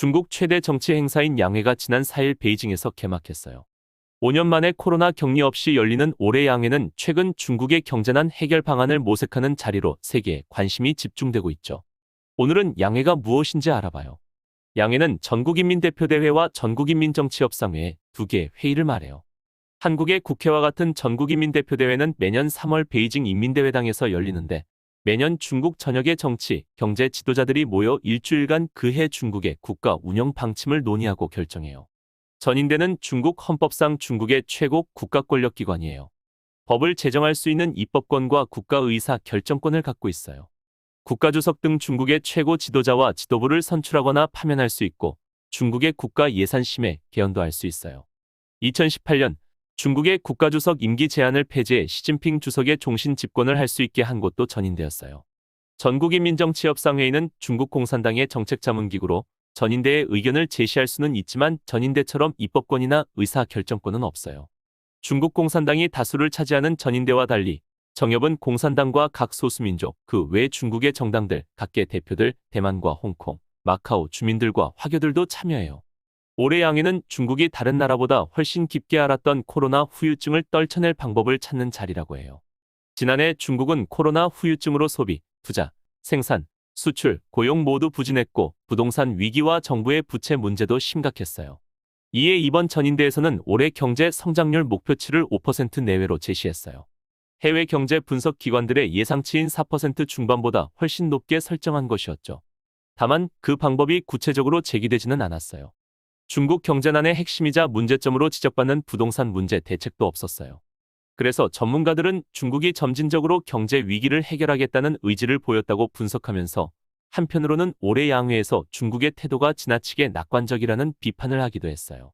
중국 최대 정치 행사인 양회가 지난 4일 베이징에서 개막했어요. 5년 만에 코로나 격리 없이 열리는 올해 양회는 최근 중국의 경제난 해결 방안을 모색하는 자리로 세계에 관심이 집중되고 있죠. 오늘은 양회가 무엇인지 알아봐요. 양회는 전국인민대표대회와 전국인민정치협상회 두 개의 회의를 말해요. 한국의 국회와 같은 전국인민대표대회는 매년 3월 베이징 인민대회당에서 열리는데 매년 중국 전역의 정치, 경제 지도자들이 모여 일주일간 그해 중국의 국가 운영 방침을 논의하고 결정해요. 전인대는 중국 헌법상 중국의 최고 국가 권력 기관이에요. 법을 제정할 수 있는 입법권과 국가의사 결정권을 갖고 있어요. 국가주석 등 중국의 최고 지도자와 지도부를 선출하거나 파면할 수 있고 중국의 국가 예산심의 개헌도 할 수 있어요. 2018년 중국의 국가주석 임기 제한을 폐지해 시진핑 주석의 종신 집권을 할 수 있게 한 곳도 전인대였어요. 전국인민정치협상회의는 중국 공산당의 정책자문기구로 전인대의 의견을 제시할 수는 있지만 전인대처럼 입법권이나 의사결정권은 없어요. 중국 공산당이 다수를 차지하는 전인대와 달리 정협은 공산당과 각 소수민족, 그 외 중국의 정당들, 각계 대표들, 대만과 홍콩, 마카오 주민들과 화교들도 참여해요. 올해 양회는 중국이 다른 나라보다 훨씬 깊게 알았던 코로나 후유증을 떨쳐낼 방법을 찾는 자리라고 해요. 지난해 중국은 코로나 후유증으로 소비, 투자, 생산, 수출, 고용 모두 부진했고 부동산 위기와 정부의 부채 문제도 심각했어요. 이에 이번 전인대에서는 올해 경제 성장률 목표치를 5% 내외로 제시했어요. 해외 경제 분석 기관들의 예상치인 4% 중반보다 훨씬 높게 설정한 것이었죠. 다만 그 방법이 구체적으로 제기되지는 않았어요. 중국 경제난의 핵심이자 문제점으로 지적받는 부동산 문제 대책도 없었어요. 그래서 전문가들은 중국이 점진적으로 경제 위기를 해결하겠다는 의지를 보였다고 분석하면서 한편으로는 올해 양회에서 중국의 태도가 지나치게 낙관적이라는 비판을 하기도 했어요.